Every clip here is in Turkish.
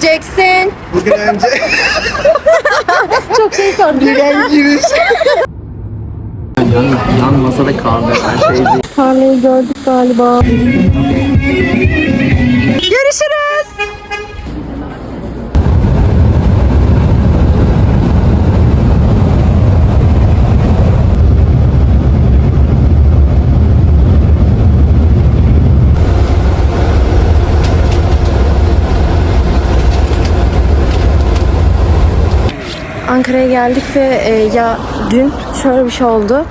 getireceksin? Bugün önce Çok şey sordum. gelen giriş. Yan, yan masada kahve her şey değil. Karneyi gördük galiba. Geldik ve e, ya dün şöyle bir şey oldu.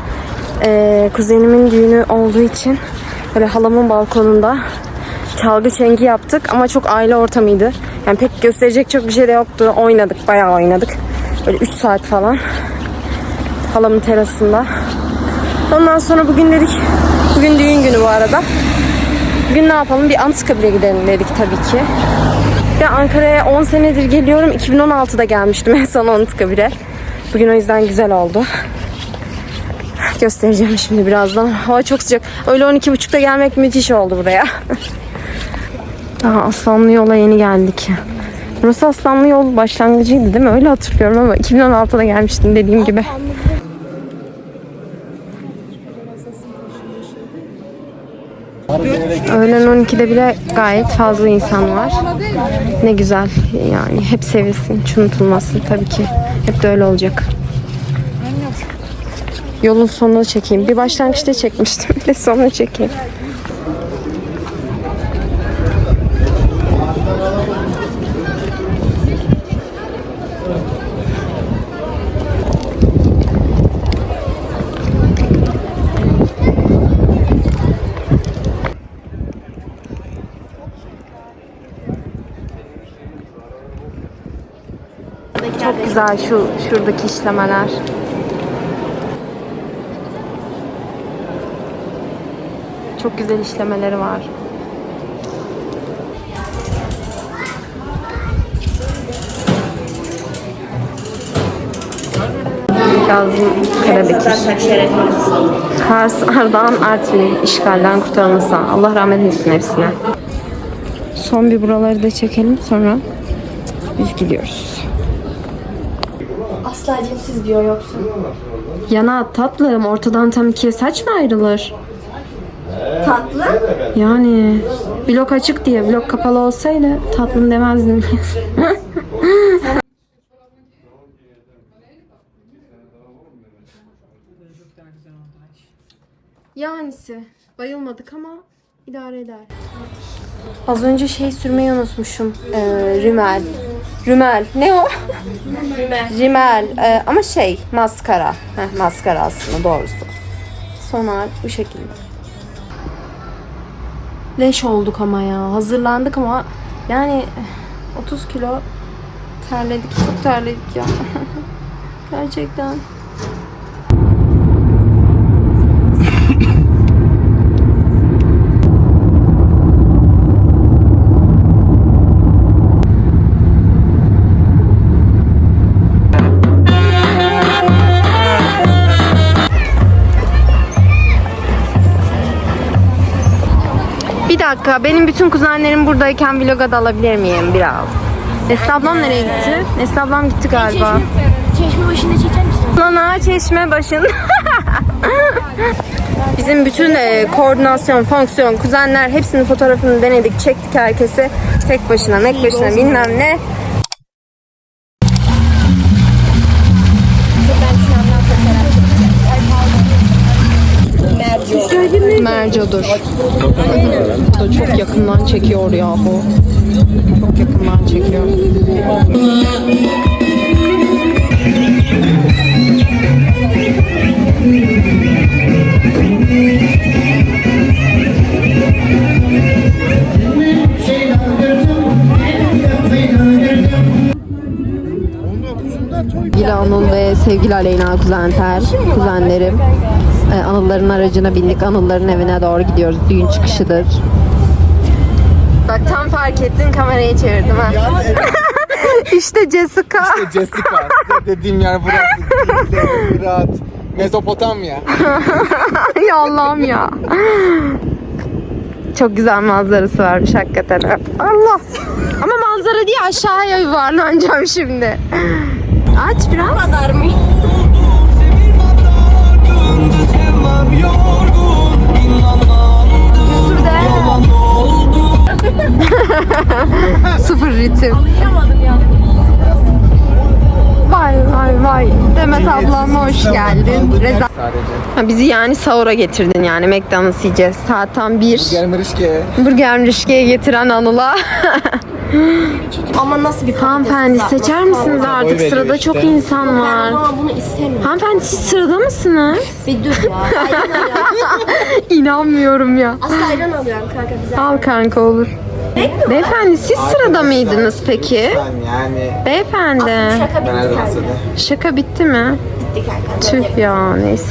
E, kuzenimin düğünü olduğu için böyle halamın balkonunda çalgı çengi yaptık ama çok aile ortamıydı. Yani pek gösterecek çok bir şey de yoktu. Oynadık, bayağı oynadık. Böyle 3 saat falan. Halamın terasında. Ondan sonra bugün dedik, bugün düğün günü bu arada. Bugün ne yapalım? Bir Anıtkabir'e gidelim dedik tabii ki. Ben Ankara'ya 10 senedir geliyorum. 2016'da gelmiştim en son Anıtkabir'e. Bugün o yüzden güzel oldu. Göstereceğim şimdi birazdan. Hava çok sıcak. Öyle 12.30'da gelmek müthiş oldu buraya. Daha Aslanlı yola yeni geldik. Burası Aslanlı yol başlangıcıydı değil mi? Öyle hatırlıyorum ama 2016'da gelmiştim dediğim gibi. 12'de bile gayet fazla insan var. Ne güzel yani hep sevilsin, hiç unutulmasın tabii ki. Hep de öyle olacak. Yolun sonunu çekeyim. Bir başlangıçta çekmiştim. Bir de sonunu çekeyim. Çok güzel şu şuradaki işlemeler. Çok güzel işlemeleri var. Kazım Karabekir. Kars, Ardahan, Artvin işgalden kurtarılması. Allah rahmet eylesin hepsine. Son bir buraları da çekelim sonra biz gidiyoruz. Asla cinsiz diyor yoksa. Yana tatlım ortadan tam ikiye saç mı ayrılır? Tatlı. Yani blok açık diye blok kapalı olsaydı tatlım demezdim. Yanisi bayılmadık ama idare eder. Az önce şey sürmeyi unutmuşum. Ee, rimel. Rümel. Ne o? Rümel. Rimel. Ee, ama şey maskara. Heh, maskara aslında doğrusu. Sonar bu şekilde. Leş olduk ama ya. Hazırlandık ama yani 30 kilo terledik. Çok terledik ya. Gerçekten. Dakika. Benim bütün kuzenlerim buradayken vloga da alabilir miyim biraz? Nesli ablam nereye gitti? Nesli ablam gitti galiba. Çeşme başında çeker misin? Nana çeşme başın. Bizim bütün e, koordinasyon, fonksiyon, kuzenler hepsinin fotoğrafını denedik, çektik herkesi. Tek başına, mek başına bilmem ne. Bu da çok yakından çekiyor ya bu. Çok yakından çekiyor. Anıl ve sevgili Aleyna Kuzenter, kuzenlerim. Ee, Anılların aracına bindik. Anılların evine doğru gidiyoruz. Düğün çıkışıdır. Bak tam fark ettin kamerayı çevirdim ha. işte Jessica. Jessica. Size dediğim yer burası. Değil, Rahat. Mezopotamya. ya Allah'ım ya. çok güzel manzarası varmış hakikaten. Allah. Ama manzara diye aşağıya yuvarlanacağım şimdi. Aç biraz. kadar mı? Sıfır ritim. Anlayamadım ya. Vay vay vay. Demet ablam hoş geldin. Reza. Ha, bizi yani sahura getirdin yani McDonald's yiyeceğiz. Saat tam 1. Germerişke. Burger Rişke'ye getiren Anıl'a. Ama nasıl bir Hanımefendi patates seçer misiniz Oy artık? veriyor Sırada işte. çok insan Ben var. ama bunu istemiyorum. Hanımefendi siz sırada mısınız? Bir dur ya. Ayran alıyorum. İnanmıyorum ya. Aslı ayran alıyorum kanka bize. Al kanka olur. Beyefendi siz sırada mıydınız peki? Yani Beyefendi. Şaka ben bitti zaman kanka. sana. Şaka bitti mi? Bitti kanka. Tüh ya neyse.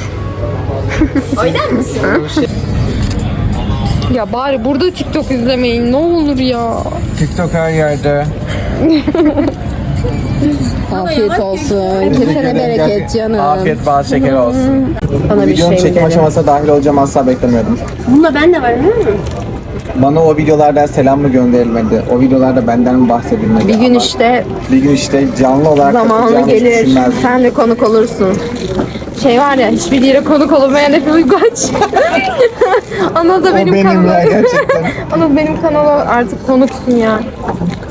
Oynar mısın? Ya bari burada TikTok izlemeyin ne olur ya. TikTok her yerde. Afiyet olsun. Kesene bereket canım. Afiyet bal şeker olsun. Bana bir Videonun şey mi çekim dedi? aşamasına dahil olacağım asla beklemiyordum. Bunda ben de varım değil mi? Bana o videolardan selam mı gönderilmedi? O videolarda benden mi bahsedilmedi? Bir gün Ama işte bir gün işte canlı olarak zamanı katılacağımı hiç gelir. düşünmezdim. Sen de konuk olursun. Şey var ya hiçbir yere konuk olamayan hep uygaç. Anıl da O benim, benim kanalıma. ya gerçekten. Anıl benim kanala artık konuksun ya.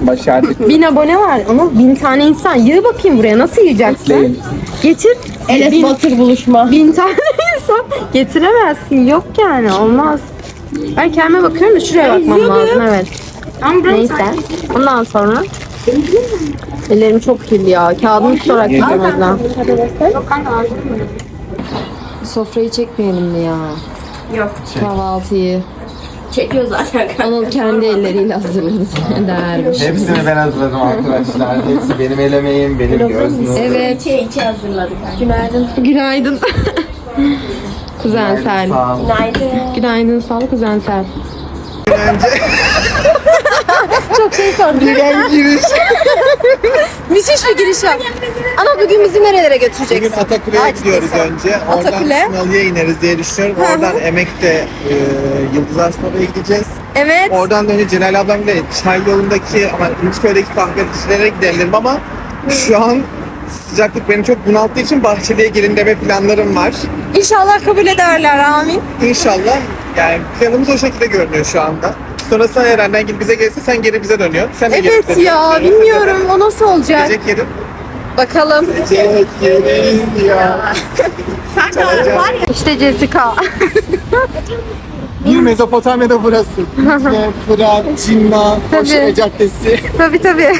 Başardık. Bin abone var. Anıl bin tane insan. Yığ bakayım buraya. Nasıl yığacaksın? Bekleyin. Getir. Enes bin, Batur buluşma. bin tane insan. Getiremezsin. Yok yani. Olmaz. Ben kendime bakıyorum da şuraya bakmam lazım. Evet. Neyse. Ondan sonra Ellerim çok kirli ya. Kağıdımı tutarak gideceğim lazım. Sofrayı çekmeyelim mi ya? Yok. Kahvaltıyı. Çekiyor zaten kanka. Anıl kendi elleriyle hazırladı dermiş. Hepsini ben hazırladım arkadaşlar. Hepsi benim elemeğim, benim gözüm. Evet. İçe içe hazırladık. Günaydın. Günaydın. Kuzen Sel. Sağ ol. Günaydın. Günaydın sağ ol kuzen Sel. Önce Çok şey sordum. ben giriş. Müthiş bir giriş yap. Ana bugün bizi nerelere Bugün götüreceksin? Atakule'ye gidiyoruz neyse. önce. Oradan Atakule. Sınalı'ya ineriz diye düşünüyorum. Oradan Emek'te e, Yıldız Arslan'a gideceğiz. Evet. Oradan da önce Celal ablamla çay yolundaki ama Ümitköy'deki kahvecilere gidelim ama şu an sıcaklık beni çok bunalttığı için Bahçeli'ye gelin deme planlarım var. İnşallah kabul ederler amin. İnşallah yani planımız o şekilde görünüyor şu anda. Sonrasında eğer Rengin bize gelirse sen geri bize dönüyorsun. Sen de Evet bize ya dönüyorsun. bilmiyorum o nasıl olacak. Gelecek yerim. Bakalım. Gelecek yerim ya. İşte Jessica. Bir Mezopotamya'da burası. Dicle, Fırat, Cinna, Tabii. Caddesi. tabii tabii.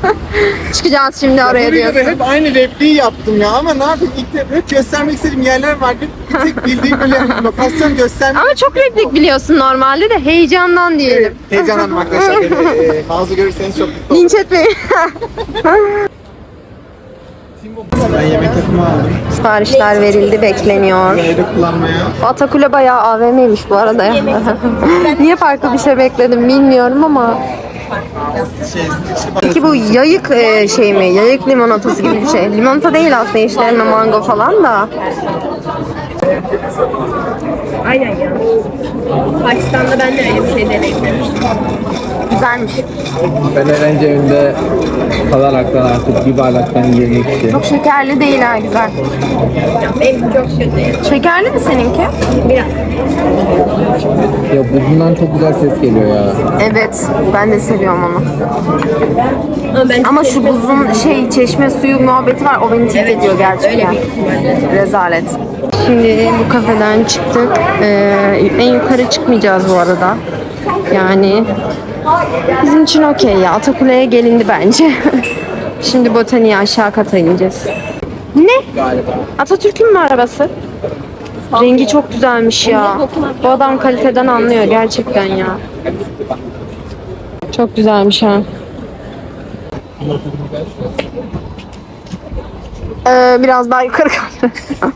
Çıkacağız şimdi oraya Buraya da diyorsun. hep aynı repliği yaptım ya ama ne yapayım ilk de hep göstermek istediğim yerler vardı. Bir tek bildiğim böyle lokasyon göstermek. Ama çok replik biliyorsun normalde de heyecandan diyelim. Heyecanlandım arkadaşlar. Beni e, mağaza görürseniz çok mutlu olurum. Linç etmeyin. Ben yemek takımı aldım. Siparişler verildi bekleniyor. Evde kullanmaya. Atakule bayağı AVM'ymiş bu arada ya. Niye farklı bir şey bekledim bilmiyorum ama. Şey, Peki bu yayık e, şey mi? Yayık limonatası gibi bir şey. Limonata değil aslında işlerine mango falan da. Aynen ya. Pakistan'da ben de öyle bir şey deneyimlemiştim. Güzelmiş. ben öğrenci evinde kalaraktan artık bir bardaktan 20 kişi. Çok şekerli değil ha güzel. Benim çok kötü. Şekerli mi seninki? Biraz. Ya buzundan çok güzel ses geliyor ya. Evet ben de seviyorum onu. Ama, ben Ama şu buzun şey çeşme suyu muhabbeti var o beni tilt ediyor gerçekten. Rezalet. Şimdi bu kafeden çıktık. Ee, en yukarı çıkmayacağız bu arada. Yani bizim için okey ya. Atakule'ye gelindi bence. Şimdi botaniğe aşağı kata ineceğiz. Ne? Galiba. Atatürk'ün mü arabası? Rengi çok güzelmiş ya. Bu adam kaliteden anlıyor gerçekten ya. Çok güzelmiş ha. Ee, biraz daha yukarı kaldı.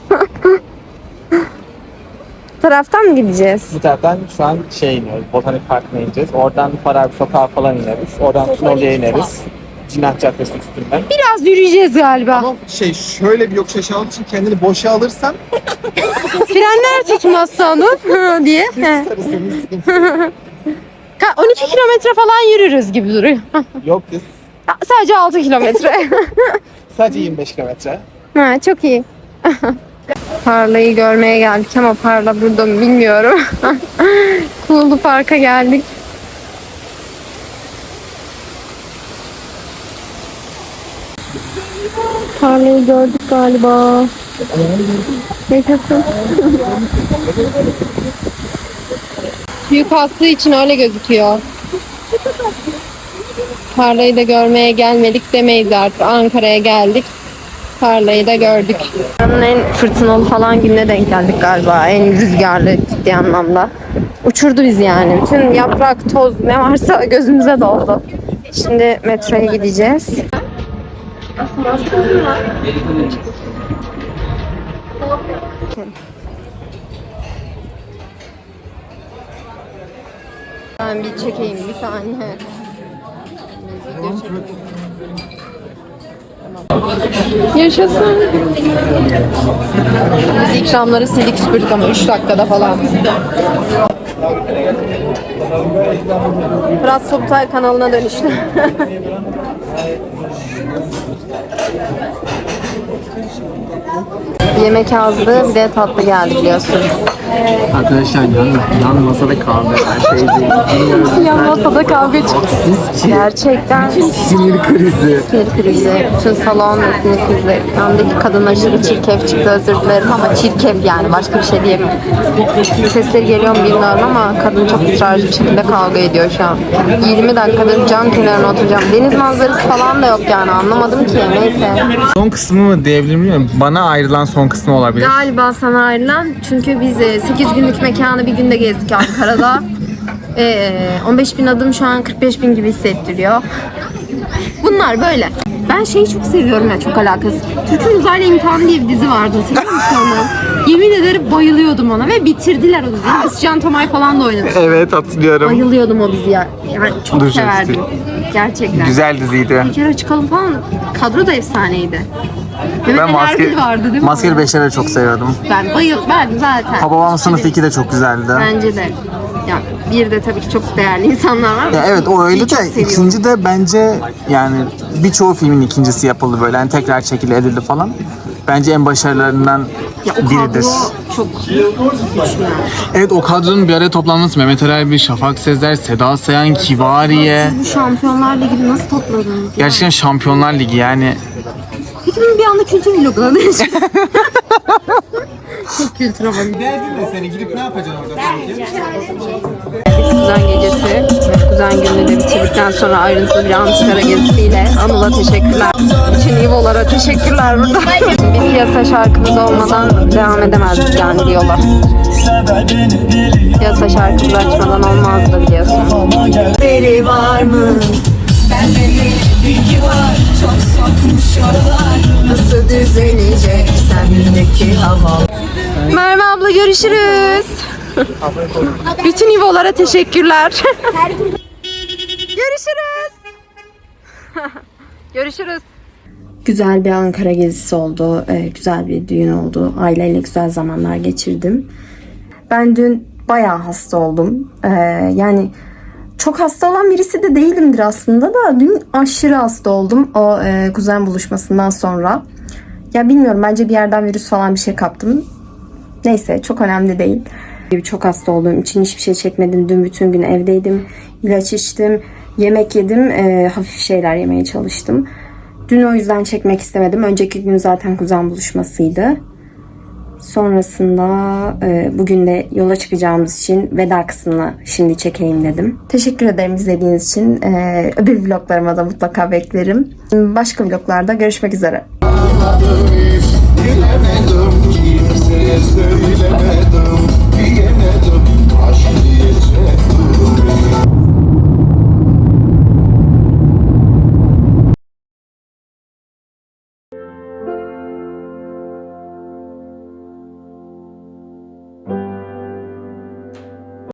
Taraftan mı gideceğiz? Bu taraftan şu an şey iniyoruz, Botanik Parkı'na ineceğiz. Oradan Farabi Sokağı falan ineriz. Oradan Tunalı'ya ineriz. Cinnah Caddesi üstünden. Biraz yürüyeceğiz galiba. Ama şey şöyle bir yokuş aşağı için kendini boşa alırsan Frenler tutmazsa onu diye. He. Ka- 12 kilometre falan yürürüz gibi duruyor. Yok kız. Sadece 6 kilometre. Sadece 25 kilometre. ha, çok iyi. Parla'yı görmeye geldik ama Parla burada mı bilmiyorum. Kulu Park'a geldik. Parla'yı gördük galiba. Yaşasın. Büyük kalktığı için öyle gözüküyor. Parla'yı da görmeye gelmedik demeyiz artık. Ankara'ya geldik. Tarlayı da gördük. En fırtınalı falan gününe denk geldik galiba. En rüzgarlı ciddi anlamda. Uçurdu bizi yani. Bütün yaprak, toz ne varsa gözümüze doldu. Şimdi metroya gideceğiz. Ben bir çekeyim bir saniye. Video. Yaşasın. Biz ikramları sildik süpürdük ama 3 dakikada falan. Fırat Sobutay kanalına dönüştü. Yemek azdı bir de tatlı geldi biliyorsun. Arkadaşlar yan, yan masada kaldı. Her şey değil. Yan masada kavga çıktı. Gerçekten sinir krizi. sinir krizi, bütün salon sinir krizi. Yandaki kadın aşırı çirkef çıktı özür dilerim ama çirkef yani başka bir şey diyemem. Sesleri geliyor mu bilmiyorum ama kadın çok ısrarcı bir şekilde kavga ediyor şu an. 20 dakikadır cam kenarına oturacağım. Deniz manzarası falan da yok yani anlamadım ki neyse. Son kısmı mı diyebilir miyim? Bana ayrılan son kısmı olabilir. Galiba sana ayrılan çünkü biz 8 günlük mekanı bir günde gezdik Ankara'da. Ee, 15 bin adım şu an 45 bin gibi hissettiriyor. Bunlar böyle. Ben şeyi çok seviyorum ya çok alakasız. Türk'ün Uzaylı İmtihanı diye bir dizi vardı hatırlıyor musun onu? Yemin ederim bayılıyordum ona ve bitirdiler o diziyi. Özcan Tomay falan da oynamış. Evet hatırlıyorum. Bayılıyordum o diziye. Yani çok Dur, severdim. Gerçekten. Güzel diziydi. Bir kere çıkalım falan. Kadro da efsaneydi. Ben Ali maske, vardı değil mi? Maskeli Beşleri de çok seviyordum. Ben bayıl, ben zaten. Hababam sınıf 2 de çok güzeldi. Bence de. Ya bir de tabii ki çok değerli insanlar var. Ya evet o öyle de ikinci de bence yani birçoğu filmin ikincisi yapıldı böyle. Yani tekrar çekili edildi falan. Bence en başarılarından Ya o biridir. çok. Evet o kadronun bir araya toplanması Mehmet Ali Erbil, Şafak Sezer, Seda Sayan, Kivariye. Siz bu Şampiyonlar Ligi'ni nasıl topladınız? Gerçekten Şampiyonlar Ligi yani. Bunun bir anda kültür vloguna dönüşüyor. çok kültür ama. Derdin de seni gidip ne yapacaksın orada Kuzen gecesi, kuzen gününü de bitirdikten sonra ayrıntılı bir Ankara gezisiyle Anıl'a teşekkürler. Bütün İvo'lara teşekkürler burada. bir piyasa şarkımız olmadan devam edemezdik yani diyorlar. Piyasa şarkımız açmadan olmazdı biliyorsun. Beri var mı? Bende bir bilgi var Çok sokmuş görüşürüz. Bütün İvo'lara teşekkürler. görüşürüz. görüşürüz. Güzel bir Ankara gezisi oldu. Ee, güzel bir düğün oldu. Aileyle güzel zamanlar geçirdim. Ben dün bayağı hasta oldum. Ee, yani çok hasta olan birisi de değilimdir aslında da dün aşırı hasta oldum o e, kuzen buluşmasından sonra. Ya bilmiyorum bence bir yerden virüs falan bir şey kaptım. Neyse çok önemli değil. Çok hasta olduğum için hiçbir şey çekmedim. Dün bütün gün evdeydim. İlaç içtim. Yemek yedim. e, hafif şeyler yemeye çalıştım. Dün o yüzden çekmek istemedim. Önceki gün zaten kuzen buluşmasıydı. Sonrasında e, bugün de yola çıkacağımız için veda kısmını şimdi çekeyim dedim. Teşekkür ederim izlediğiniz için. E, öbür vloglarıma da mutlaka beklerim. Başka vloglarda görüşmek üzere. Bilemedim kimseye söylemedim